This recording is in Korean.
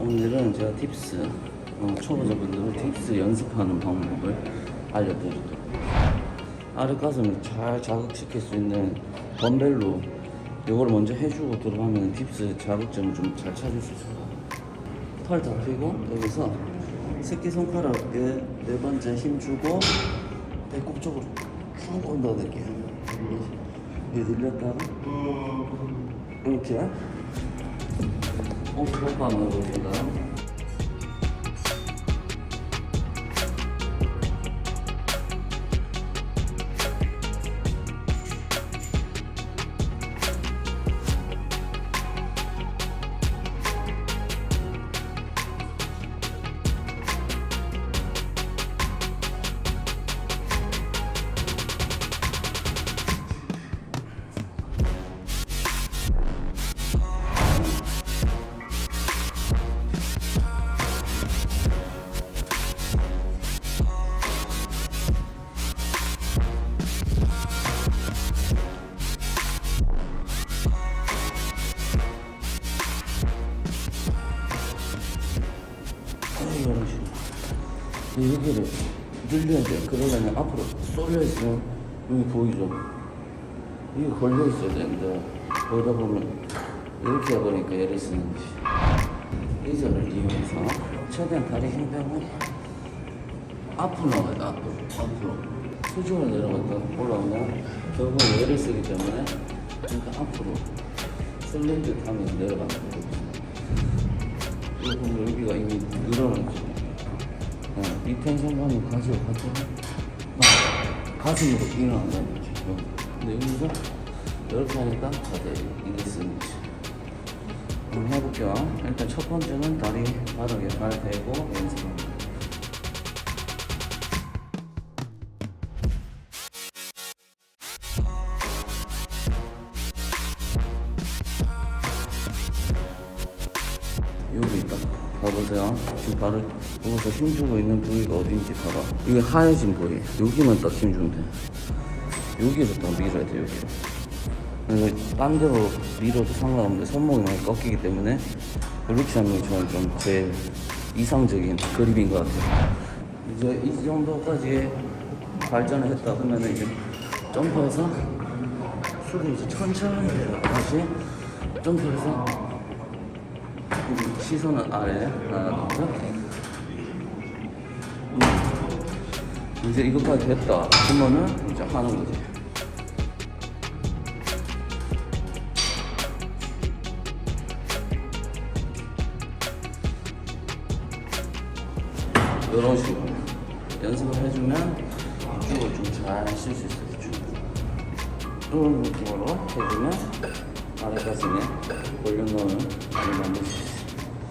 오늘은 제가 팁스, 어, 초보자분들은 팁스 연습하는 방법을 알려드리도록 아래 가슴을 잘 자극시킬 수 있는 덤벨로 이걸 먼저 해주고 들어가면 팁스 자극점을 좀 잘 찾을 수 있어요 털 잡히고 여기서 새끼손가락에 네 번째 힘 주고 배꼽 쪽으로 쭉 얹어낼게요. 여기 늘렸다가 이렇게 어, 호흡하는 것보다. 이런 여기를 늘려야 돼 그러려면 앞으로 쏠려 있으면 여기 보이죠? 이게 걸려 있어야 되는데 그러다 보면 이렇게 해버리니까 얘를 쓰는 거지 이 점을 이용해서 최대한 다리 힘 빼고 앞으로 나가야 돼 앞으로 앞으로. 수중을 내려갔다 올라오면 결국 얘를 쓰기 때문에 그러니까 앞으로 쏠린 듯 하면서 내려가는 보면 여기가 이미 늘어났죠. 어, 이 텐션감을 가지고 가지고 막 가슴으로 일어난다는 거죠. 근데 여기서 이렇게 하니까 다들 이게 쓰는 거지. 한번 해볼게요. 일단 첫 번째는 다리 바닥에 발 대고 연습합니다. 여기 있다. 봐보세요. 지금 바로 여기서 힘주고 있는 부위가 어딘지 봐봐. 이게 하얘진 부위. 여기만 딱 힘주면 돼. 여기에서 딱 밀어야 돼, 여기로. 그래서 딴 데로 밀어도 상관없는데 손목이 많이 꺾이기 때문에 그렇게 하는 게 저는 좀 제일 이상적인 그립인 것 같아요. 이제 이 정도까지 발전을 했다 하면 이제 점프해서 이제 천천히 다시 점프해서 시선은 아래 하나 둘 셋. 음. 이제 이것까지 됐다 그러면은 이제 하는 거지 이런 식으로 연습을 해주면 이쪽을 좀잘 쓸 수 있어요 쭉. 이런 느낌으로 해주면 아래 가슴에 볼륨감을 많이 만들 수 있어요